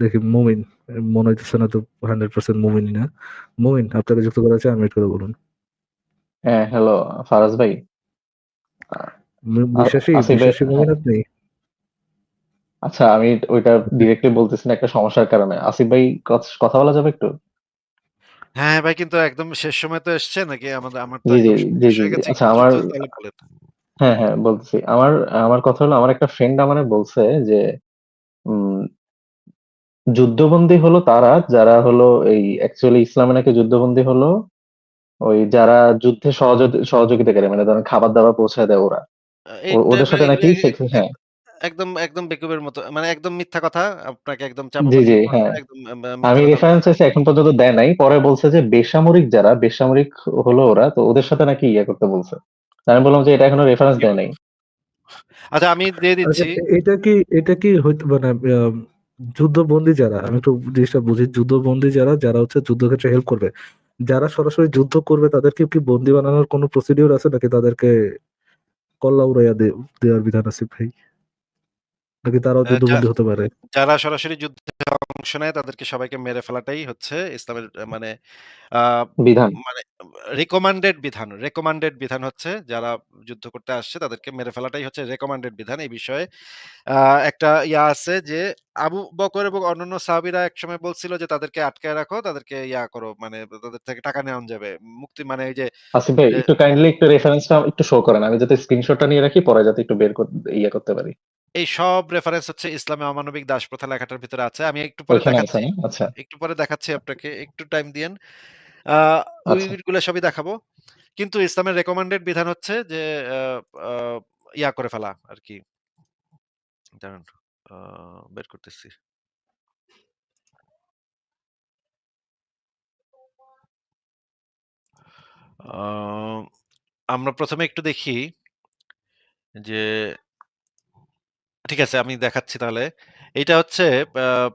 দেখি মুমিন মনে হইতেছে না তো হান্ড্রেড পার্সেন্ট মুমিনই না। মুমিন আপনাকে যুক্ত করা আছে আনমিউট করে বলুন। হ্যাঁ হ্যালো ফারাজ ভাই। বিশ্বাসী? বিশ্বাসী মুমিন আপনি? আচ্ছা আমি ওইটা ডিরেক্টলি বলতেছি না একটা সমস্যার কারণে। আসিফ ভাই কথা- কথা বলা যাবে একটু? হ্যাঁ ভাই কিন্তু একদম শেষ সময় তো এসছে নাকি আমাদের আমার জি, জি, জি, আচ্ছা, আমার-। হ্যাঁ হ্যাঁ বলতেছি। আমার আমার কথা হলো আমার একটা ফ্রেন্ড আমারে বলছে যে উম, যুদ্ধবন্দী হলো তারা যারা হলো এই অ্যাকচুয়ালি ইসলামে নাকি যুদ্ধবন্দী হলো ওই যারা যুদ্ধে সহযোগি- সহযোগিতা করে মানে ধরেন খাবার দাবার পৌঁছায় দেয় ওরা। ওদের সাথে নাকি হ্যাঁ। একদম একদম বেকুবের মতো মানে একদম মিথ্যা কথা আপনাকে একদম জি, জি, হ্যাঁ। একদম আমি রেফারেন্স চাইছি এখন পর্যন্ত দেয় নাই পরে বলছে যে বেসামরিক যারা বেসামরিক হলো ওরা তো ওদের সাথে নাকি ইয়ে করতে বলছে। আমি বললাম যে এটা এখনও রেফারেন্স দেয় নাই। আচ্ছা আমি দিয়ে আচ্ছা, দিচ্ছি এটা কি এটা কি হইতে মানে আহ, যুদ্ধবন্দী যারা, আমি একটু জিনিসটা বুঝি, যুদ্ধবন্দী যারা যারা হচ্ছে যুদ্ধক্ষেত্রে হেল্প করবে। যারা সরাসরি যুদ্ধ করবে, তাদেরকে কি বন্দী বানানোর কোনো প্রসিডিওর আছে নাকি তাদেরকে কল্লা উড়াইয়া দেওয়ার বিধান আছে ভাই? নাকি তারাও যুদ্ধবন্দী হতে পারে? যারা সরাসরি যুদ্ধে অংশ নেয় তাদেরকে সবাইকে মেরে ফেলাটাই হচ্ছে ইসলামের মানে বিধান। মানে রেকমান্ডেড বিধান। রেকমান্ডেড বিধান হচ্ছে যারা যুদ্ধ করতে আসছে তাদেরকে মেরে ফেলাটাই হচ্ছে রেকমান্ডেড বিধান। এই বিষয়ে একটা ইয়া আছে যে আবু বকর এবং অন্যান্য সাহাবীরা একসময় বলছিল যে তাদেরকে আটকায় রাখো তাদেরকে ইয়া করো মানে তাদের থেকে টাকা নেওয়া যাবে। মুক্তি মানে এই যে আসিফ ভাই একটু কাইন্ডলি একটু রেফারেন্সটা একটু শো করেন। আমি যাতে স্ক্রিনশটটা নিয়ে রাখি পরে যাতে একটু বের করতে ইয়ে করতে পারি। এই সব রেফারেন্স হচ্ছে ইসলামে অমানবিক দাস প্রথা লেখাটার ভিতরে আছে। আমি একটু পরে দেখাচ্ছি। আচ্ছা। একটু পরে দেখাচ্ছি আপনাকে একটু টাইম দিয়েন। আহ আচ্ছা। সবই দেখাবো। কিন্তু ইসলামের রেকমেন্ডেড বিধান হচ্ছে যে ইয়া করে ফেলা আর কি। দাঁড়ান বের করতেছি। আমরা প্রথমে একটু দেখি যে ঠিক আছে আমি দেখাচ্ছি তাহলে। এটা হচ্ছে আহ,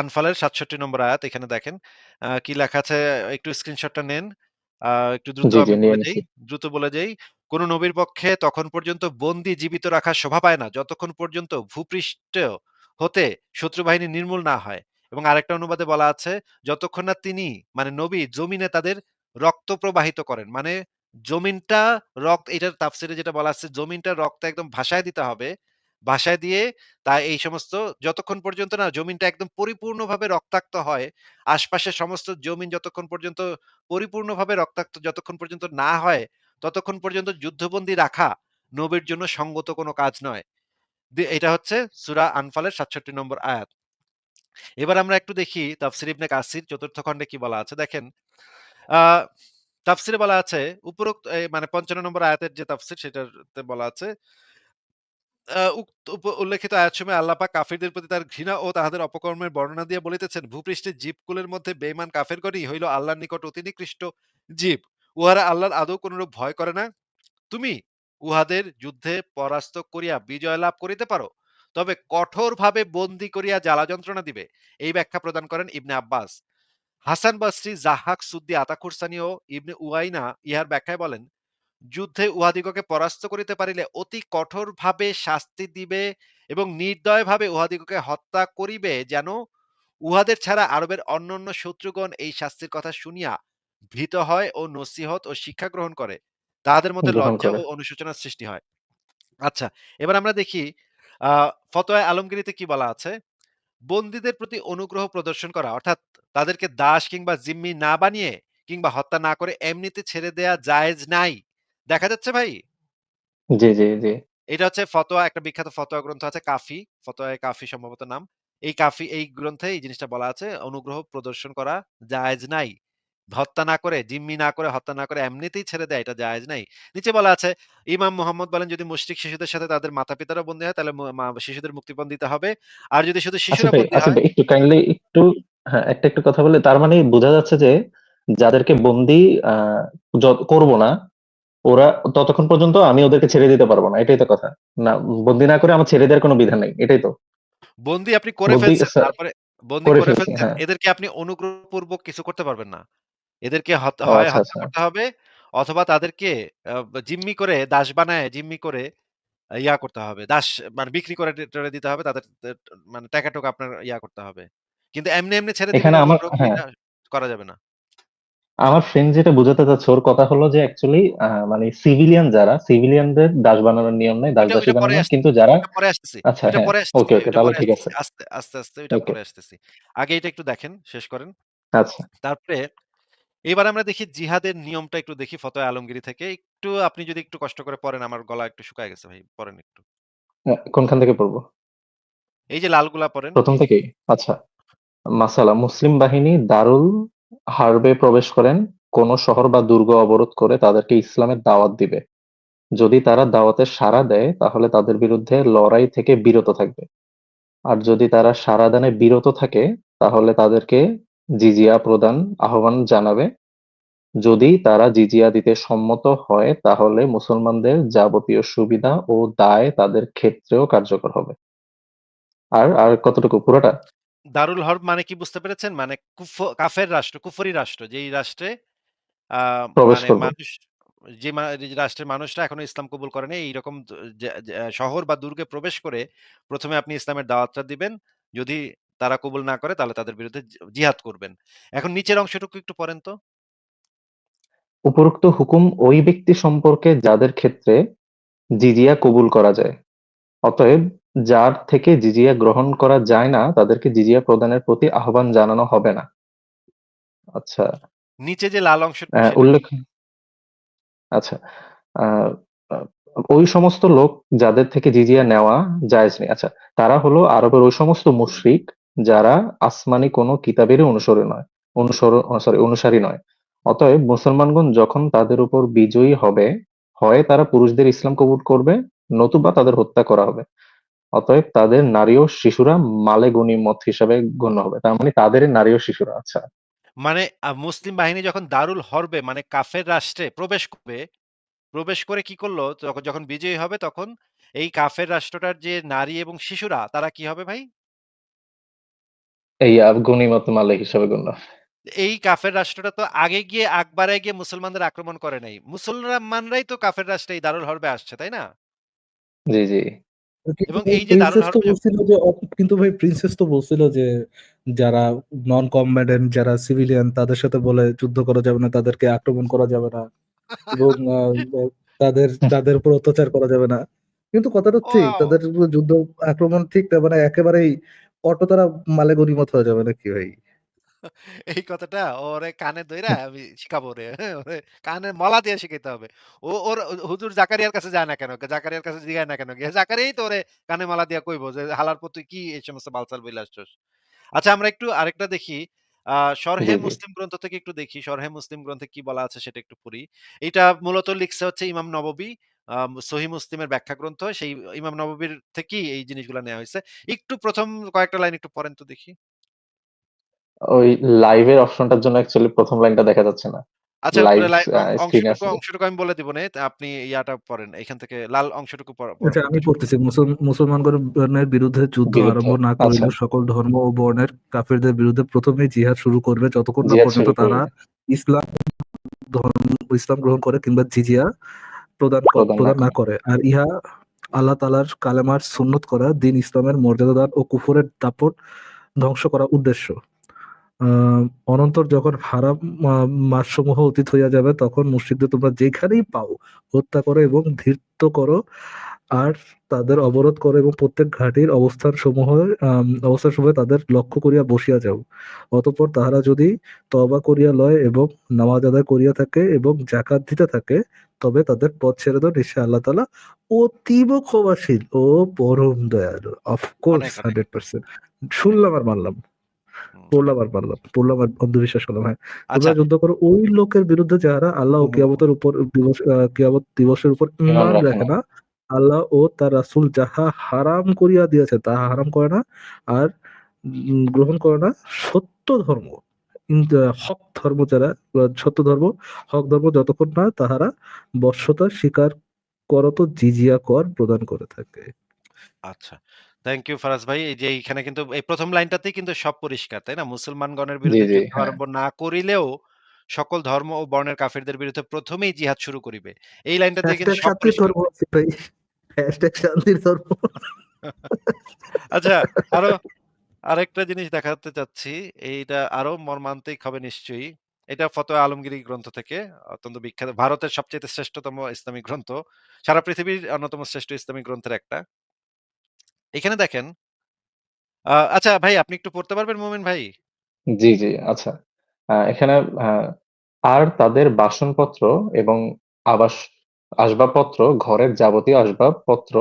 আনফালের সাতষট্টি নম্বর আয়াত এখানে দেখেন। কি লেখা আছে? একটু স্ক্রিনশটটা নেন। একটু দ্রুত দ্রুত বলে যাই কোন নবীর পক্ষে তখন পর্যন্ত বন্দি জীবিত রাখা শোভা পায় না যতক্ষণ পর্যন্ত ভূপৃষ্ঠ হতে শত্রু বাহিনী নির্মূল না হয়। এবং আরেকটা অনুবাদে বলা আছে যতক্ষণ না তিনি মানে নবী জমিনে তাদের রক্ত প্রবাহিত করেন মানে জমিনটা রক্ত এটার তাফসিরে যেটা বলা আছে জমিনটা রক্ত একদম ভাসায় দিতে হবে ভাসায় দিয়ে তা এই সমস্ত যতক্ষণ পর্যন্ত না জমিনটা একদম পরিপূর্ণভাবে রক্তাক্ত হয়, আশপাশের সমস্ত জমিন যতক্ষণ পর্যন্ত পরিপূর্ণভাবে রক্তাক্ত যতক্ষণ পর্যন্ত না হয়, ততক্ষণ পর্যন্ত যুদ্ধবন্দী রাখা নবীর জন্য সঙ্গত কোনো কাজ নয়। এটা হচ্ছে সুরা আনফালের সাতষট্টি নম্বর আয়াত। এবার আমরা একটু দেখি তাফসির ইবনে কাসির চতুর্থ খণ্ডে কি বলা আছে। দেখেন আহ তাফসিরে বলা আছে, উপরোক্ত মানে পঞ্চান্ন নম্বর আয়াতের যে তাফসির সেটাতে বলা আছে উক্ত উল্লেখিত আয়াতসমূহে আল্লাহ পাক কাফিরদের প্রতি তার ঘৃণা ও তাহাদের অপকর্মের বর্ণনা দিয়ে বলিতেছেন, ভূপৃষ্ঠের জীবকুলের মধ্যে বেঈমান কাফেরগণই হইল আল্লাহর নিকট অতি নিকৃষ্ট জীব। উহারা আল্লাহর আদৌ কোনরূপ ভয় করে না। তুমি উহাদের যুদ্ধে পরাস্ত করিয়া বিজয় লাভ করিতে পারো, তবে কঠোরভাবে বন্দী করিয়া জ্বালা যন্ত্রণা দিবে। এই ব্যাখ্যা প্রদান করেন ইবনে আব্বাস। হাসান বাসরি জাহাক সুদ্দি আতাকুরসানি ও ইবনে উয়াইনা ইহার ব্যাখ্যায় বলেন যুদ্ধে উহাদিগকে পরাস্ত করিতে পারিলে অতি কঠোরভাবে শাস্তি দিবে এবং নির্দয়ভাবে উহাদিগকে হত্যা করিবে যেন উহাদের ছাড়া আরবের অন্যান্য শত্রুগণ এই শাস্তির কথা শুনিয়া ভীত হয় ও নসিহত ও শিক্ষা গ্রহণ করে। তাহাদের মধ্যে লজ্জা ও অনুশোচনার সৃষ্টি হয়। আচ্ছা এবার আমরা দেখি আহ ফতোয়া আলমগিরিতে কি বলা আছে? বন্দীদের প্রতি অনুগ্রহ প্রদর্শন করা অর্থাৎ তাদেরকে দাস কিংবা জিম্মি না বানিয়ে কিংবা হত্যা না করে এমনিতে ছেড়ে দেয়া জায়েজ নাই। দেখা যাচ্ছে ভাই? জি জি জি। এটা হচ্ছে ফতোয়া একটা বিখ্যাত ফতোয়া গ্রন্থ আছে কাফি। ফতোয়া কাফি সম্ভবত নাম। এই কাফি এই গ্রন্থে এই জিনিসটা বলা আছে অনুগ্রহ প্রদর্শন করা জায়েজ নাই। হত্যা না করে জিম্মি না করে হত্যা না করে এমনিতেই ছেড়ে দেয় এটা জায়েজ নাই। নিচে বলা আছে ইমাম মোহাম্মদ বলেন যদি মুশরিক শিশুদের সাথে তাদের মাতা পিতারা বন্দী হয় তাহলে মু- মা- শিশুদের মুক্তিপণ দিতে হবে। আর যদি শুধু আসিফ শিশুরা ভাই বন্দী আসিফ হয় ভাই একটু কাইন্ডলি একটু হ্যাঁ একটা একটু কথা বলে। তার মানে বোঝা যাচ্ছে যে যাদেরকে বন্দি য- করব না ওরা ততক্ষণ পর্যন্ত আমি ওদেরকে ছেড়ে দিতে পারব না এটাই তো কথা না বন্দি না করে আমার ছেড়ে দেওয়ার কোনো বিধান নেই এটাই তো বন্দি আপনি করে ফেলছেন তারপরে বন্দি করে ফেলছেন হ্যাঁ। এদেরকে আপনি অনুগ্রহপূর্বক কিছু করতে পারবেন না এদেরকে হয় আচ্ছা হত্যা আচ্ছা করতে হবে অথবা তাদেরকে জিম্মি করে দাস বানায় জিম্মি করে ইয়া করতে হবে দাস মানে বিক্রি করে টরে দিতে হবে তাদের মানে টাকা টোকা আপনার ইয়া করতে হবে কিন্তু এমনি, এমনি ছেড়ে আমার হ্যাঁ। করা যাবে না। আমার ফ্রেন্ড যেটা বোঝাতে চাচ্ছে ওর কথা হলো যে অ্যাকচুয়ালি মানে সিভিলিয়ান যারা সিভিলিয়ানদের দাস বানানোর নিয়ম নাই, দাস-দাসী বানানো কিন্তু যারা পরে আসতেছি, আচ্ছা ওইটা হ্যাঁ, ওকে, ওকে তাহলে ঠিক আছে। আস্তে, আস্তে, আস্তে ওকে। পরে আসতেছি। আগে এটা একটু দেখেন, শেষ করেন। আচ্ছা। তারপরে এবার আমরা দেখি জিহাদের নিয়মটা একটু দেখি ফতোয়া আলমগীরি থেকে। একটু আপনি যদি একটু কষ্ট করে পড়েন, আমার গলা একটু শুকায় গেছে ভাই। পড়েন একটু। কোনখান থেকে পড়ব? এই যে লালগুলা পড়েন। প্রথম থেকেই? আচ্ছা। মাসালা মুসলিম বাহিনী দারুল হার্বে প্রবেশ করেন, কোন শহর বা দুর্গ অবরোধ করে তাদেরকে ইসলামের দাওয়াত দিবে। যদি তারা দাওয়াতে সাড়া দেয় তাহলে তাদের বিরুদ্ধে লড়াই থেকে বিরত থাকবে। আর যদি তারা সাড়া দানে বিরত থাকে তাহলে তাদেরকে জিজিয়া প্রদান আহ্বান জানাবে। যদি তারা জিজিয়া দিতে সম্মত হয় তাহলে মুসলমানদের যাবতীয় সুবিধা ও দায় তাদের ক্ষেত্রেও কার্যকর হবে। আর, আর কতটুকু পুরোটা? দারুল হরব মানে কি বুঝতে পেরেছেন? মানে কুফ কাফের রাষ্ট্র, কুফরি রাষ্ট্র। যেই রাষ্ট্রে আ প্রবেশ মানে করবে। মানুষ যে মা যে রাষ্ট্রের মানুষরা এখনও ইসলাম কবুল করে নাই এইরকম দ যে যে শহর বা দুর্গে প্রবেশ করে ১ম এ আপনি ইসলামের দাওয়াতটা দিবেন। যদি তারা কবুল না করে তাহলে তাদের বিরুদ্ধে জি জিহাদ করবেন। এখন নিচের অংশটুকু একটু পড়েন তো। উপরোক্ত হুকুম ওই ব্যক্তি সম্পর্কে যাদের ক্ষেত্রে জিজিয়া কবুল করা যায়। অতএব যার থেকে জিজিয়া গ্রহণ করা যায় না তাদেরকে জিজিয়া প্রদানের প্রতি আহ্বান জানানো হবে না। আচ্ছা। নিচে যে লাল সেটা কি? উল্লেখ আচ্ছা। ওই সমস্ত লোক যাদের থেকে জিজিয়া নেওয়া জায়েজ নেই। আচ্ছা, তারা হলো আরবের ওই সমস্ত মুশরিক যারা আসমানি কোন কিতাবেরই অনুসরী নয় অনুসরণ সরি অনুসারী নয়। অতএব মুসলমানগণ যখন তাদের উপর বিজয়ী হবে, হয় তারা পুরুষদের ইসলাম কবুল করবে নতুবা তাদের হত্যা করা হবে। অতএব তাদের নারী ও শিশুরা মালে গনিমত হিসাবে গণ্য হবে। তার মানে তাদেরই নারী ও শিশুরা। আচ্ছা। মানে মুসলিম বাহিনী যখন দারুল হরবে মানে কাফের রাষ্ট্রে প্রবেশ করবে, প্রবেশ করে কি করল যখন বিজয়ী হবে তখন এই কাফের রাষ্ট্রটার যে নারী এবং শিশুরা তারা কি হবে ভাই? এই আ গনিমত মালে হিসাবে গণ্য। এই কাফের রাষ্ট্রটা তো আগে গিয়ে বাড়ায় গিয়ে মুসলমানদের আক্রমণ করে নাই। মুসলমানরাই তো কাফের রাষ্ট্রে এই দারুল হরবে আসছে, তাই না? জি, জি। কিন্তু এবং ভাই এই যে দারুল প্রিন্সেস তো বলছিল যে কিন্তু ভাই প্রিন্সেস তো বলছিল যে যারা নন কমব্যাটেন্ট যারা সিভিলিয়ান তাদের সাথে বলে যুদ্ধ করা যাবে না, তাদেরকে আক্রমণ করা যাবে না এবং তাদের তাদের উপর অত্যাচার করা যাবে না। কিন্তু কথাটা ঠিক তাদের যুদ্ধ আক্রমণ ঠিক মানে একেবারেই অটো তারা মালে গনিমত হয়ে যাবে নাকি ভাই? এই কথাটা ওরে কানে ধইরা আমি শিখাবো ওরে। ওরে কানে মলা দিয়ে শিখাইতে হবে। ও ওর হুজুর জাকারিয়ার কাছে যায় না কেন? জাকারিয়ার কাছে জিগায় না কেন? জাকারিয়াই তো ওরে কানে মালা দিয়া কইবো যে, "হালার পর তুই কি এই সমস্ত বালছাল বইলা আসছস?" আচ্ছা আমরা একটু আরেকটা দেখি। শরহে। মুসলিম গ্রন্থ থেকে একটু দেখি। শরহে মুসলিম গ্রন্থে কি বলা আছে সেটা একটু পড়ি। এটা মূলত লিখছে হচ্ছে ইমাম নববী। আ সহিহ মুসলিমের ব্যাখ্যা গ্রন্থ। সেই ইমাম নববীর থেকেই এই জিনিসগুলা নেয়া হয়েছে একটু প্রথম কয়েকটা লাইন একটু পড়েন তো দেখি। ওই লাইভের অপশনটার জন্য অ্যাকচুয়ালি ১ম লাইনটা দেখা যাচ্ছে না। আচ্ছা অংশটুকু, আমি বলে দিবনে। আপনি ইয়াটা পড়েন। এখান থেকে লাল অংশটুকু পড় আচ্ছা আমি পড়তেছি মুসল মুসলমানগণের বিরুদ্ধে যুদ্ধ আরম্ভ না করলে সকল ধর্ম ও বর্ণের কাফিরদের বিরুদ্ধে ১ম এই জিহাদ শুরু করবে যতক্ষণ না পর্যন্ত তারা ইসলাম ধর্ম ইসলাম গ্রহণ করে কিংবা জিজিয়া প্রদান প্রদান না করে। করে। আর ইহা আল্লাহ তাআলার কালেমার সুন্নত করা দিন ইসলামের মর্যাদা দান ও কুফরের দাপট ধ্বংস করা উদ্দেশ্য। অনন্তর যখন হারাম মাসসমূহ অতীত হইয়া যাবে তখন মুশরিকদের তোমরা যেখানেই পাও হত্যা করো এবং ধীর্ত করো। আর তাদের অবরোধ করো এবং প্রত্যেক ঘাটির অবস্থানসমূহ অবস্থান অবস্থানসমূহে তাদের লক্ষ্য করিয়া বসিয়া যাও। অতঃপর তাহারা যদি তবা করিয়া লয় এবং নামাজ আদায় করিয়া থাকে এবং জাকাত দিতে থাকে তবে তাদের পথ ছেড়ে দাও। নিশ্চয় আল্লাহ তালা অতীব ক্ষমাশীল ও পরম দয়ালু। অফ কোর্স অনেক, অনেক। 100% শুনলাম আর মানলাম। পড়লাম আর মানলাম। পড়লাম অন্ধবিশ্বাস করলাম। হ্যাঁ। আচ্ছা। তোমরা যুদ্ধ করো ওই লোকের বিরুদ্ধে যাহারা আল্লাহ ও কিয়ামতের উপর দিবস কিয়ামত দিবসের উপর ঈমান রাখে না। আল্লাহ ও তার রাসূল যাহা হারাম করিয়া দিয়েছে তাহা হারাম করে না। আর গ্রহণ করে না সত্য ধর্ম। হক ধর্ম যারা সত্য ধর্ম, হক ধর্ম যতক্ষণ না তাহারা বশ্যতা স্বীকার করত জিজিয়া কর প্রদান করে থাকে। আচ্ছা। থ্যাংক ইউ ফারাজ ভাই। এই যে এইখানে কিন্তু এই ১ম লাইনটাতেই কিন্তু সব পরিষ্কার, তাই না? মুসলমানগণের জি, বিরুদ্ধে জি। যুদ্ধ হ্যাঁ। আরম্ভ না করিলেও সকল ধর্ম ও বর্ণের কাফিরদের বিরুদ্ধে ১ম এই জিহাদ শুরু করিবে। এই লাইনটা থেকে কিন্তু হ্যাশট্যাগ সব শান্তির পরিষ্কার। ধর্ম আছে ভাই। হ্যাশট্যাগ শান্তির ধর্ম। আচ্ছা আরও আরেকটা জিনিস দেখাতে চাচ্ছি। এইটা আরও মর্মান্তিক হবে নিশ্চয়ই। এটা ফতোয়া আলমগীরি গ্রন্থ থেকে অত্যন্ত বিখ্যাত। ভারতের সবচেয়ে শ্রেষ্ঠতম ইসলামিক গ্রন্থ। সারা পৃথিবীর অন্যতম শ্রেষ্ঠ ইসলামিক গ্রন্থের একটা। এখানে দেখেন আ আচ্ছা ভাই আপনি একটু পড়তে পারবেন মোমেন ভাই? জি, জি। আচ্ছা। আ এখানে আ আর তাদের বাসনপত্র এবং আবাস আসবাবপত্র, ঘরের যাবতীয় আসবাবপত্র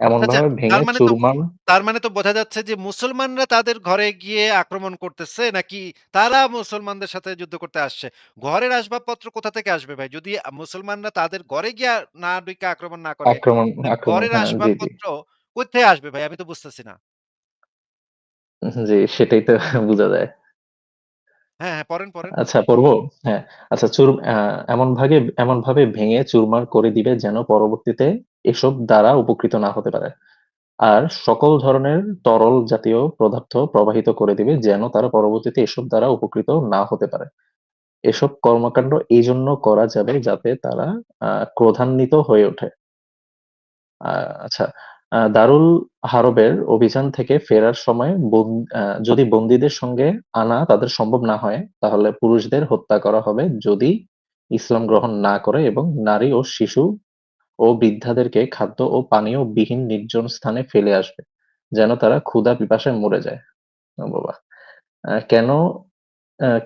আচ্ছা, এমনভাবে তার ভেঙে মানে তো চুরমার তার মানে তো বোঝা যাচ্ছে যে মুসলমানরা তাদের ঘরে গিয়ে আক্রমণ করতেছে নাকি তারা মুসলমানদের সাথে যুদ্ধ করতে আসছে? ঘরের আসবাবপত্র কোথা থেকে আসবে ভাই? যদি আ মুসলমানরা তাদের ঘরে গিয়ে না ঢুইকা আক্রমণ না করে, আক্রমণ আক্রমণ ঘরের হ্যাঁ, জি, জি। আসবাবপত্র কই থেকে আসবে ভাই? আমি তো বুঝতেছি না। জি, সেটাই তো বোঝা যায়। হ্যাঁ, হ্যাঁ, পড়েন, পড়েন। আচ্ছা পড়ব? হ্যাঁ। আচ্ছা চুর আ এমনভাগে এমনভাবে ভেঙে চুরমার করে দিবে যেন পরবর্তীতে এসব দ্বারা উপকৃত না হতে পারে। আর সকল ধরনের তরল জাতীয় পদার্থ প্রবাহিত করে দিবে যেন তারা পরবর্তীতে এসব দ্বারা উপকৃত না হতে পারে। এসব কর্মকাণ্ড এই জন্য করা যাবে যাতে তারা ক্রোধান্বিত হয়ে ওঠে। আচ্ছা, দারুল হারবের অভিযান থেকে ফেরার সময় যদি বন্দীদের সঙ্গে আনা তাদের সম্ভব না হয়, তাহলে পুরুষদের হত্যা করা হবে যদি ইসলাম গ্রহণ না করে এবং নারী ও শিশু ও বৃদ্ধাদেরকে খাদ্য ও পানীয় বিহীন নির্জন স্থানে ফেলে আসবে, যেন তারা ক্ষুধা পিপাসায় মরে যায়। বাবা! কেন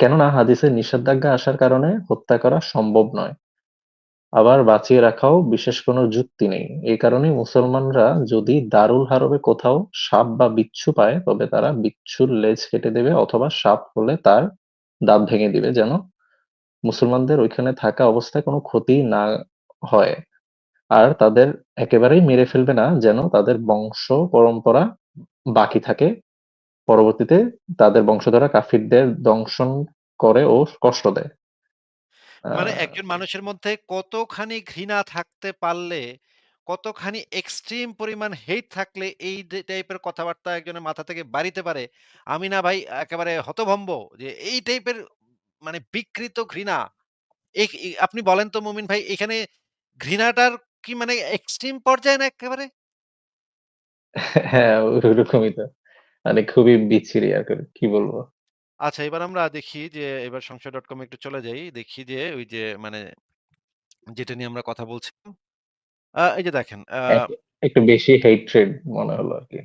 কেননা হাদিসে নিষেধাজ্ঞা আসার কারণে হত্যা করা সম্ভব নয়। আবার বাঁচিয়ে রাখাও বিশেষ কোনো যুক্তি নেই। এই কারণেই মুসলমানরা যদি দারুল হারবে কোথাও সাপ বা বিচ্ছু পায়, তবে তারা বিচ্ছুর লেজ কেটে দেবে অথবা সাপ হলে তার দাঁত ভেঙে দিবে যেন মুসলমানদের ওইখানে থাকা অবস্থায় কোনো ক্ষতি না হয়। আর তাদের একেবারেই মেরে ফেলবে না যেন তাদের বংশ পরম্পরা বাকি থাকে। পরবর্তীতে তাদের বংশধররা কাফিরদের দংশন করে ও কষ্ট দেয়। মানে একজন মানুষের মধ্যে কতখানি ঘৃণা থাকতে পারলে, কতখানি এক্সট্রিম পরিমাণ হেট থাকলে এই টাইপের কথাবার্তা একজনের মাথা থেকে বাড়িতে পারে, আমি না ভাই একেবারে হতভম্ব যে এই টাইপের মানে বিকৃত ঘৃণা। আপনি বলেন তো মুমিন ভাই এখানে ঘৃণাটার কি মানে এক্সট্রিম পর্যায়ে না একেবারে হ্যাঁ, ওরকমই তো। মানে খুবই বিচ্ছিরি আরকি। কি বলব? আচ্ছা এবার আমরা দেখি যে এবার সংশয়.com এ একটু চলে যাই। দেখি যে ওই যে মানে যেটা নিয়ে আমরা কথা বলছিলাম। আ এই যে দেখেন এক একটু বেশি হেট্রেড মনে হলো আরকি।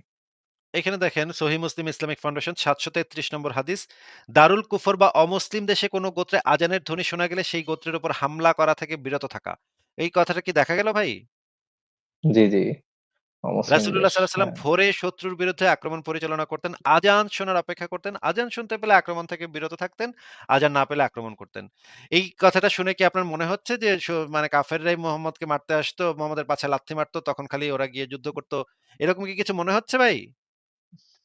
এখানে দেখেন সহিহ মুসলিম ইসলামিক ফাউন্ডেশন ৭৩৩ নম্বর হাদিস। দারুল কুফর বা অমুসলিম দেশে কোন গোত্রে আজানের ধ্বনি শোনা গেলে সেই গোত্রের উপর হামলা করা থেকে বিরত থাকা। এই কথাটা কি দেখা গেল ভাই? জি, জি। সাল্লাম হ্যাঁ। ভোরে শত্রুর বিরুদ্ধে আক্রমণ পরিচালনা করতেন। আযান শোনার অপেক্ষা করতেন। আযান শুনতে পেলে আক্রমণ থেকে বিরত থাকতেন। আযান না পেলে আক্রমণ করতেন। এই কথাটা শুনে কি আপনার মনে হচ্ছে যে মানে কাফেররাই মুহাম্মদকে মারতে আসতো, মুহাম্মদের পাছে লাথি মারতো, তখন খালি ওরা গিয়ে যুদ্ধ করত। এরকম কি কিছু মনে হচ্ছে ভাই?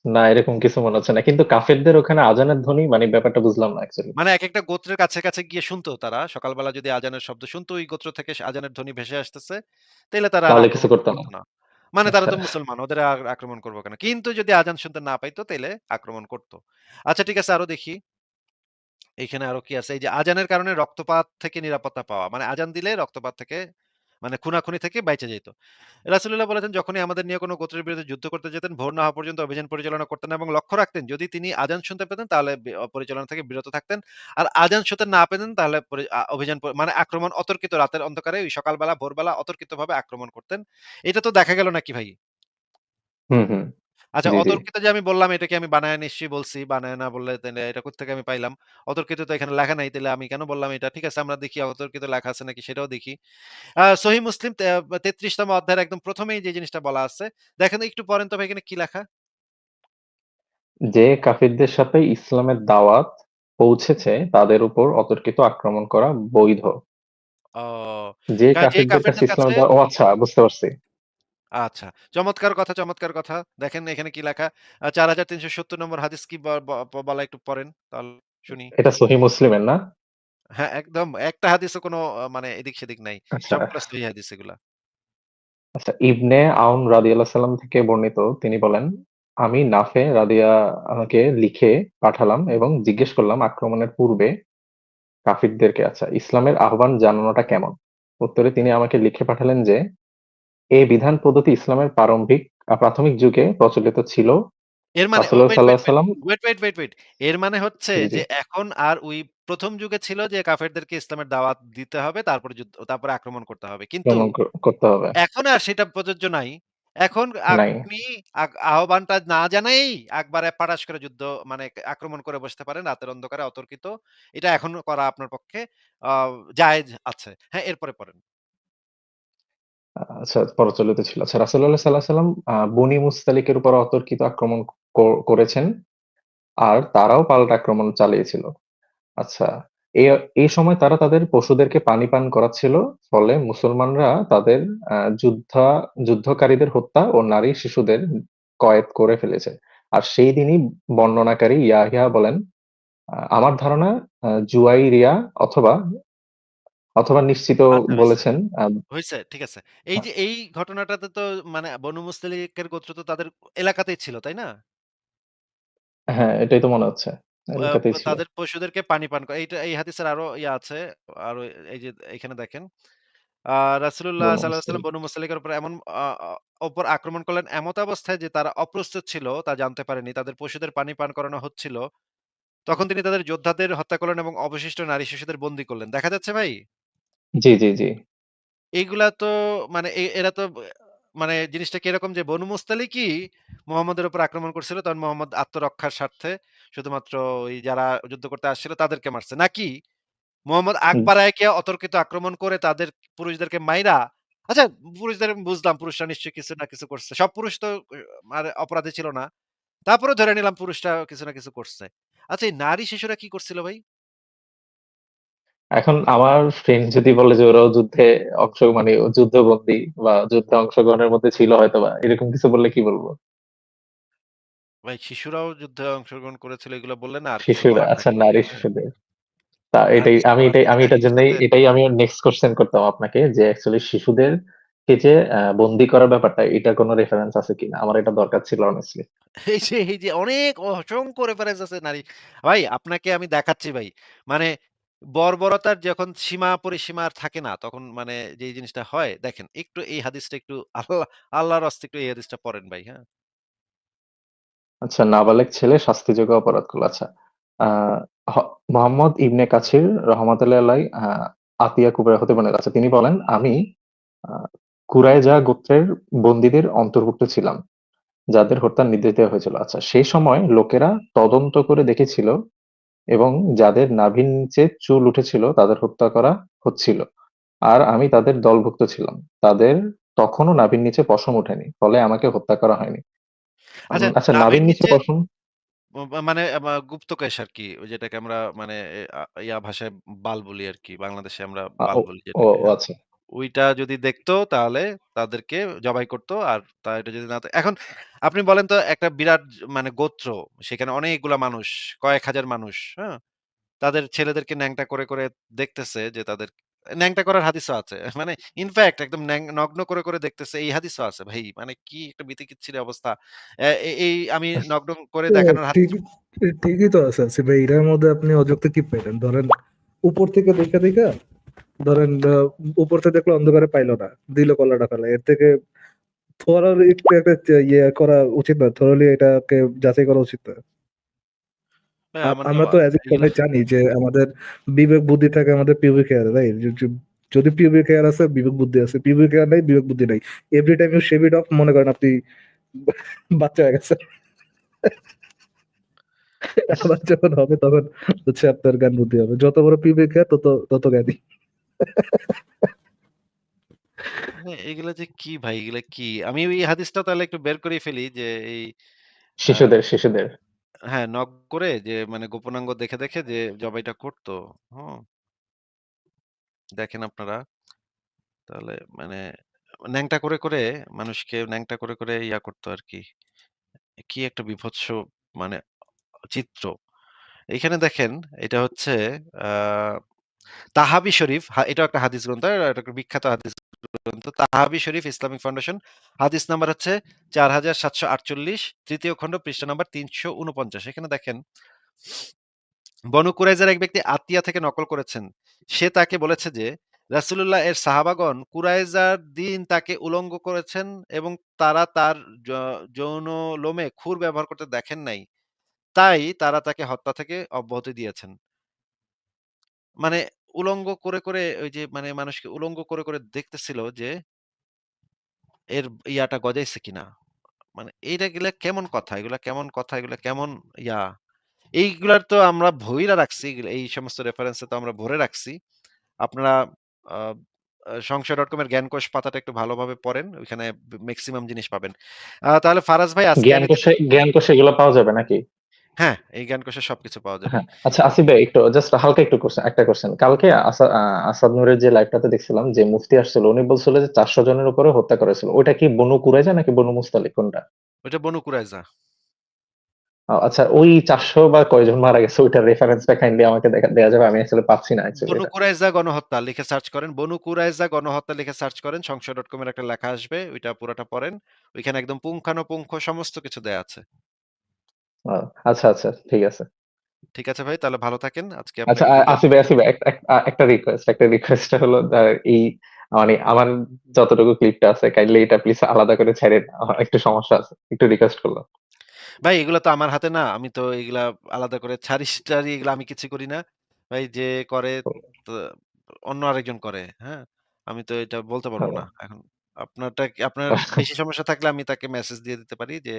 না এরকম কিছু মনে হচ্ছে না। কিন্তু কাফেরদের ওখানে আযানের ধ্বনি মানে ব্যাপারটা বুঝলাম না অ্যাকচুয়ালি। মানে একেকটা গোত্রের কাছে, কাছে গিয়ে শুনতো তারা। সকালবেলা যদি আযানের শব্দ শুনতো, ওই গোত্র থেকে সে আযানের ধ্বনি ভেসে আসতেছে, তাইলে তারা কিছু করত না। মানে তারা। তো মুসলমান, ওদের আক্রমণ করব কেন? কিন্তু যদি আজান শুনতে না পাইতো, তাহলে আক্রমণ করতো আচ্ছা ঠিক আছে আরও দেখি। এখানে আরও কি আছে? এই যে আজানের কারণে রক্তপাত থেকে নিরাপত্তা পাওয়া। মানে আজান দিলে রক্তপাত থেকে মানে খুনাখুনি থেকে বাইচে যেত রাসুল্লাহ বলেছেন, যখনই আমাদের নিয়ে কোনো গোত্রের বিরুদ্ধে যুদ্ধ করতে যেতেন, ভোর না হওয়া পর্যন্ত অভিযান পরিচালনা করতেন এবং লক্ষ্য রাখতেন যদি তিনি আজান শুনতে পেতেন তাহলে পরিচালনা থেকে বিরত থাকতেন। আর আজান শুনতে না পেতেন তাহলে অভিযান মানে আক্রমণ অতর্কিত রাতের অন্ধকারে ওই সকালবেলা ভোরবেলা অতর্কিত ভাবে আক্রমণ করতেন। এটা তো দেখা গেল নাকি ভাই? হুম, হুম। আচ্ছা জি, জি। অতর্কিত যে আমি বললাম এটা কি আমি বানায় নিশ্চয়ই বলছি। বানায় না বললে তাইলে এটা কোত্থেকে আমি পাইলাম? অতর্কিত তো এখানে লেখা নাই। তাইলে আমি কেন বললাম এটা? ঠিক আছে আমরা দেখি অতর্কিত লেখা আছে নাকি সেটাও দেখি। আ সহিহ মুসলিম তে ৩৩ তম অধ্যায়ের একদম ১ম এই যে জিনিসটা বলা আছে। দেখেন একটু পড়েন তো ভাই এখানে কি লেখা? যে কাফিরদের সাথে ইসলামের দাওয়াত পৌঁছেছে তাদের উপর অতর্কিত আক্রমণ করা বৈধ। ও যে কা যে কাফিরদের কাছে কাফেরদের কাছে ইসলামের দাওয়া ও আচ্ছা বুঝতে পারছি। আচ্ছা। চমৎকার কথা, চমৎকার কথা। দেখেন এখানে কি লেখা? আ ৪৩৭০ নম্বর হাদিস কি ব ব বলা একটু পড়েন তাহলে শুনি। এটা সহিহ মুসলিমের না? হ্যাঁ, একদম একটা হাদিসও কোনো আ মানে এদিক সেদিক নাই। আচ্ছা। সবগুলা সহিহ হাদিস এগুলা। আচ্ছা ইবনে আউন রাদিয়াল্লাহু সাল্লাম থেকে বর্ণিত তিনি বলেন, "আমি নাফে রাদিয়াকে লিখে পাঠালাম এবং জিজ্ঞেস করলাম আক্রমণের পূর্বে কাফিরদেরকে আচ্ছা ইসলামের আহ্বান জানানোটা কেমন?" উত্তরে তিনি আমাকে লিখে পাঠালেন যে, "এ বিধান পদ্ধতি ইসলামের প্রারম্ভিক প্রাথমিক যুগে প্রচলিত ছিল এর মানে wait, wait, wait, wait, wait, wait. এর মানে হচ্ছে। যে এখন আর ওই ১ম যুগে ছিল যে কাফেরদেরকে ইসলামের দাওয়াত দিতে হবে, তারপরে যুদ্ধ তারপরে আক্রমণ করতে হবে। কিন্তু করতে হবে। এখন আর সেটা প্রযোজ্য নাই। এখন আপনি আহ্বানটা না জানাই একবারে পাড়াস করে যুদ্ধ মানে আক্রমণ করে বসতে পারেন রাতের অন্ধকারে অতর্কিত। এটা এখনও করা আপনার পক্ষে জায়েজ আছে। হ্যাঁ, এরপরে পড়েন। আচ্ছা ছিল। আচ্ছা রাসূলুল্লাহ সাল্লাল্লাহু আলাইহি ওয়াসাল্লাম আ মুস্তালিকের উপর অতর্কিত আক্রমণ করেছেন। আর তারাও পাল্টা আক্রমণ চালিয়েছিল। আচ্ছা এই সময় তারা তাদের পশুদেরকে পানি পান করাচ্ছিল। ফলে মুসলমানরা তাদের যুদ্ধা যুদ্ধকারীদের হত্যা ও নারী শিশুদের কয়েদ করে ফেলেছে। আর সেই দিনই বর্ণনাকারী ইয়াহিয়া বলেন, আমার ধারণা জুয়াইরিয়া অথবা, অথবা নিশ্চিত আচ্ছা হইছে। বলেছেন আ হইছে, ঠিক আছে। এই যে এই ঘটনাটাতে তো মানে বনু মুস্তালিকের গোত্র তো তাদের এলাকাতেই ছিল, তাই না? হ্যাঁ, এটাই তো মনে হচ্ছে। আ এলাকাতেই ছিল। তাদের পশুদেরকে পানি পান করা। এইটা এই হাদিসের আরও ইয়ে আছে। আরও এই যে এখানে দেখেন। আ রাসূলুল্লাহ বনু সাল্লাল্লাহু আলাইহি ওয়াসাল্লাম মুস্তালিক। বনু মুস্তালিকের উপর এমন আ আ উপর আক্রমণ করলেন এমত অবস্থায় যে তারা অপ্রস্তুত ছিল তা জানতে পারেনি। তাদের পশুদের পানি পান করানো হচ্ছিল। তখন তিনি তাদের যোদ্ধাদের হত্যা করলেন এবং অবশিষ্ট নারী শিশুদের বন্দী করলেন। দেখা যাচ্ছে ভাই? জি, জি, জি। এইগুলা তো মানে এ এরা তো মানে জিনিসটা কীরকম যে বনু মুস্তালিকই মুহাম্মদের উপর আক্রমণ করছিল তখন মুহাম্মদ আত্মরক্ষার স্বার্থে শুধুমাত্র ওই যারা যুদ্ধ করতে আসছিল তাদেরকে মারছে। নাকি মুহাম্মদ হুম। গিয়ে অতর্কিত আক্রমণ করে তাদের পুরুষদেরকে মাইরা আচ্ছা পুরুষদের আমি বুঝলাম পুরুষরা নিশ্চয়ই কিছু না কিছু করছে। সব পুরুষ তো আর অপরাধী ছিল না। তারপরেও ধরে নিলাম পুরুষরা কিছু না কিছু করছে। আচ্ছা এই নারী শিশুরা কি করছিল ভাই? এখন আমার ফ্রেন্ড যদি বলে যে ওরাও যুদ্ধে অংশ মানে যুদ্ধবন্দী বা যুদ্ধে অংশগ্রহণের মধ্যে ছিল হয়তোবা। এরকম কিছু বললে কি বলব ভাই শিশুরাও যুদ্ধে অংশগ্রহণ করেছিল এগুলো বললে না শিশুরা আচ্ছা নারী শিশুদের। তা এটাই আমি এটাই। আমি এটার জন্যই শিশুদের এটাই আমি নেক্সট কোয়েশ্চেন করতাম আপনাকে যে অ্যাকচুয়ালি শিশুদেরকে যে আ বন্দী করার ব্যাপারটা এটা কোনো রেফারেন্স আছে কিনা? আমার এটা দরকার ছিল honestly। এই যে, এই যে অনেক অসংখ্য রেফারেন্স আছে নারী ভাই আপনাকে আমি দেখাচ্ছি ভাই। মানে বর্বরতার যখন সীমা পরিসীমা থাকে না তখন মানে যে জিনিসটা হয় দেখেন একটু এই হাদিসটা একটু আল্লাহ আল্লাহর হস্তে একটু এই হাদিসটা পড়েন ভাই, হ্যাঁ? আচ্ছা নাবালেগ ছেলে শাস্তিযোগ্য অপরাধ করল। আচ্ছা। আ হ মোহাম্মদ ইবনে কাছির রহমাতুল্লাহি আলাইহি আ আতিয়া কুবরা হতে বর্ণিত। আচ্ছা তিনি বলেন, "আমি আ কুরাইজা গোত্রের বন্দীদের অন্তর্ভুক্ত ছিলাম, যাদের হত্যার নির্দেশ দেওয়া হয়েছিল।" আচ্ছা সেই সময় লোকেরা তদন্ত করে দেখেছিল এবং যাদের নাভির নিচে চুল উঠেছিল তাদের হত্যা করা হচ্ছিল। আর আমি তাদের দলভুক্ত ছিলাম। তাদের তখনও নাভির নিচে পশম ওঠেনি। ফলে আমাকে হত্যা করা হয়নি। আচ্ছা আচ্ছা নাভির নিচে পশম মানে গুপ্তকেশ আরকি। ওই যেটাকে আমরা মানে ইয়া ভাষায় বাল বলি আর কি বাংলাদেশে আমরা বাল বলি ও? আচ্ছা। ওইটা যদি দেখতো তাহলে তাদেরকে জবাই করত। আর তা এটা যদি না এখন আপনি বলেন তো একটা বিরাট মানে গোত্র, সেখানে অনেকগুলা মানুষ, কয়েক হাজার মানুষ, হ্যাঁ? তাদের ছেলেদেরকে ন্যাংটা করে, করে দেখতেছে যে তাদের ন্যাংটা করার হাদিসও আছে। মানে ইনফ্যাক্ট একদম নগ্ন করে, করে দেখতেছে এই হাদিসও আছে ভাই। মানে কি একটা বিতিকিচ্ছিরি অবস্থা। এই আমি নগ্ন করে দেখানোর হাদিস ঠিকই তো আছে ভাই। এটার মধ্যে আপনি অযুক্তি কি পাইলেন? ধরেন উপর থেকে দেখা, দেখা ধরেন থেকে দেখল অন্ধকারে পাইল না। দিল কলাটা ফেলায়। এর থেকে একটু একটা ইয়ে করা উচিত না? এটাকে যাচাই করা উচিত না? হ্যাঁ, আমার তো অ্যাজ এ জানি যে আমাদের বিবেক বুদ্ধি থাকে আমাদের পিউবিক হেয়ারে, রাইট? যদি পিউবিক হেয়ার আছে বিবেক বুদ্ধি আছে। পিউবিক হেয়ার নাই বিবেক বুদ্ধি নাই। Every time you shave it off মনে করেন আপনি বাচ্চা হয়ে। আবার যখন হবে তখন হচ্ছে আপনার জ্ঞান বুদ্ধি হবে। যত বড় পিউবিক হেয়ার তত তত জ্ঞানী। হ্যাঁ, এগুলা যে কি ভাই, এগুলা কি? আমি ওই হাদিসটা তাহলে একটু বের করে ফেলি যে এই শিশুদের, শিশুদের। হ্যাঁ, নক করে যে মানে গোপনাঙ্গ দেখে, দেখে যে জবাইটা করত। হুম? দেখেন আপনারা। তাহলে মানে ন্যাংটা করে, করে মানুষকে ন্যাংটা করে, করে ইয়া করতো আর কি কি একটা বিভৎস মানে চিত্র। এখানে দেখেন এটা হচ্ছে আ তাহাবি শরীফ হা এটাও একটা হাদিস গ্রন্থ। এটা একটা বিখ্যাত হাদিস গ্রন্থ। তাহাবি শরীফ ইসলামিক ফাউন্ডেশন। হাদিস নাম্বার হচ্ছে ৪৭৪৮ তৃতীয় খণ্ড পৃষ্ঠা নাম্বার ৩৪৯ এখানে দেখেন বনু কুরাইজার এক ব্যক্তি আতিয়া থেকে নকল করেছেন। সে তাকে বলেছে যে, রাসূলুল্লাহ এর সাহাবাগন কুরাইজার দিন তাকে উলঙ্গ করেছেন এবং তারা তার যৌন লোমে খুর ব্যবহার করতে দেখেন নাই। তাই তারা তাকে হত্যা থেকে অব্যাহতি দিয়েছেন। মানে উলঙ্গ করে, করে ওই যে মানে মানুষকে উলঙ্গ করে, করে দেখতেছিল যে এর ইয়াটা গজাইছে কিনা। মানে এইটা গেলা কেমন কথা? এগুলা কেমন কথা? এগুলা কেমন ইয়া? এইগুলার তো আমরা ভইরা রাখছি। এই সমস্ত রেফারেন্স তো আমরা ভরে রাখছি। আপনারা আ আ সংশয়.com এর জ্ঞানকোষ পাতাটা একটু ভালোভাবে পড়েন। ওইখানে ব মেক্সিমাম জিনিস পাবেন। তাহলে ফারাজ ভাই আজকে জ্ঞান আমি কোষে যেটা জ্ঞান কোষে এগুলো পাওয়া যাবে নাকি? হ্যাঁ, এই জ্ঞানকোষে সবকিছু পাওয়া যাবে। হ্যাঁ। আচ্ছা আসিফ ভাই একটু জাস্ট হালকা একটু কোশ্চেন একটা কোশ্চেন। কালকে আসাদ নূরের যে লাইভটাতে দেখছিলাম যে মুফতি আসছিল উনি বলছিল যে ৪০০ জনের উপরে হত্যা করেছিল। ওইটা কি বনু কুরাইজা নাকি বনু মুস্তালিক কোনটা? ওইটা বনু কুরাইজা। আচ্ছা ওই ৪০০ বা কয়জন মারা গেছে ওইটার রেফারেন্সটা কাইন্ডলি আমাকে দেখা দেয়া যাবে? আমি আসলে পাচ্ছি না বনু কুরাইজা গণহত্যা লিখে সার্চ করেন। বনু কুরাইজা গণহত্যা লিখে সার্চ করেন। সংশয় ডট কম এর একটা লেখা আসবে। ওইটা পুরোটা পড়েন। ওইখানে একদম পুঙ্খানুপুঙ্খ সমস্ত কিছু দেয়া আছে। আচ্ছা, আচ্ছা ঠিক আছে। ঠিক আছে ভাই তাহলে ভালো থাকেন। আজকে আচ্ছা আসিফ ভাই, আসিফ একটা রিকোয়েস্ট একটা রিকোয়েস্ট হলো এই মানে আমার যতটুকু ক্লিপটা আছে কাইন্ডলি এটা প্লিজ আলাদা করে। আমার একটু সমস্যা আছে। একটু রিকোয়েস্ট করলাম। ভাই এগুলা তো আমার হাতে না। আমি তো এগুলা আলাদা করে ছাড়ি-টাড়ি এগুলা আমি কিছু করি না। ভাই যে করে অন্য আরেকজন করে। হ্যাঁ? আমি তো এটা বলতে পারব ও। না। এখন আপনারটা আপনার বেশি সমস্যা থাকলে আমি তাকে মেসেজ দিয়ে দিতে পারি যে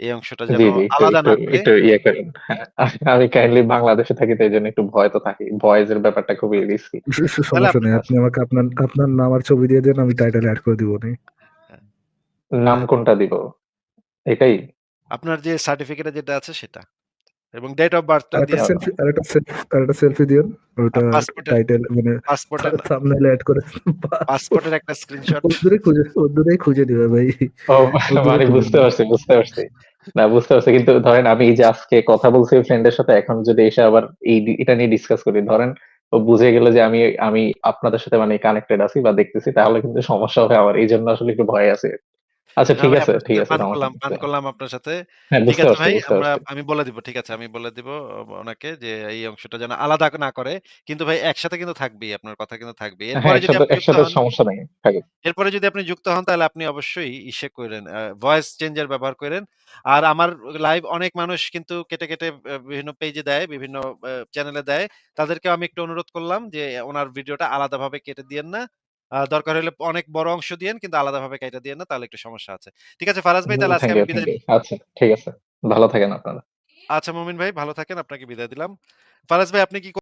এই অংশটা যেন আলাদা না একটু ইয়ে করেন। হ্যাঁ, আমি কাইন্ডলি বাংলাদেশে থাকি তাই জন্য একটু ভয় তো থাকি। ভয়েস এর ব্যাপারটা খুবই রিস্কি। তাহলে সমস্যা আপনি নেই। আপনি আমাকে আপনার আপনার নাম আর ছবি দিয়ে দেন আমি টাইটেল অ্যাড করে দিব নি নাম কোনটা দিব? এটাই? আপনার যে সার্টিফিকেটে যেটা আছে সেটা। এবং ডেট অফ বার্থটা দিয়ে। সেলফি আরেকটা সেলফি আরেকটা সেলফি দিয়েন। ওটা টাইটেল মানে পাসপোর্টের থাম্বনেইলে এড করে পাসপোর্টের একটা স্ক্রিনশট। ওদের খুঁজে ওদেরই খুঁজে দিবে ভাই। ও মানে বুঝতে। পারছি, বুঝতে পারছি। না বুঝতে পারছি। কিন্তু ধরেন আমি এই যে আজকে কথা বলছি ফ্রেন্ডের সাথে এখন যদি এসে আবার এই এটা নিয়ে ডিসকাস করি। ধরেন ও বুঝে গেল যে আমি আমি আপনাদের সাথে মানে কানেক্টেড আছি বা দেখতেছি তাহলে কিন্তু সমস্যা হবে আমার। এইজন্য আসলে একটু ভয়ে আছি। আচ্ছা ঠিক আছে, ঠিক আছে করলাম, পান করলাম আপনার সাথে। হ্যাঁ ঠিক আছে ভাই আমরা আমি বলে দিব। ঠিক আছে আমি বলে দিব ওনাকে যে এই অংশটা যেন আলাদা না করে। কিন্তু ভাই একসাথে কিন্তু থাকবেই। আপনার কথা কিন্তু থাকবেই। হ্যাঁ এরপরে যদি একসাথে আপনি যুক্ত হন সমস্যা নেই। এরপরে যদি আপনি যুক্ত হন তাহলে আপনি অবশ্যই ইসে কইরেন আ ভয়েস চেঞ্জার ব্যবহার করেন আর আমার লাইভ অনেক মানুষ কিন্তু কেটে, কেটে বিভিন্ন পেজে দেয়, বিভিন্ন চ্যানেলে দেয়। তাদেরকে আমি একটু অনুরোধ করলাম যে ওনার ভিডিওটা আলাদাভাবে কেটে দিয়েন না। দরকার হলে অনেক বড় অংশ দিয়েন কিন্তু আলাদাভাবে কাইটা দিয়েন না তাহলে একটু সমস্যা আছে। ঠিক আছে ফারাজ ভাই তাহলে আজকে আমি বিদায়। আচ্ছা ঠিক আছে। ভালো থাকেন আপনারা। আচ্ছা মুমিন ভাই ভালো থাকেন। আপনাকে বিদায় দিলাম। ফারাজ ভাই আপনি কি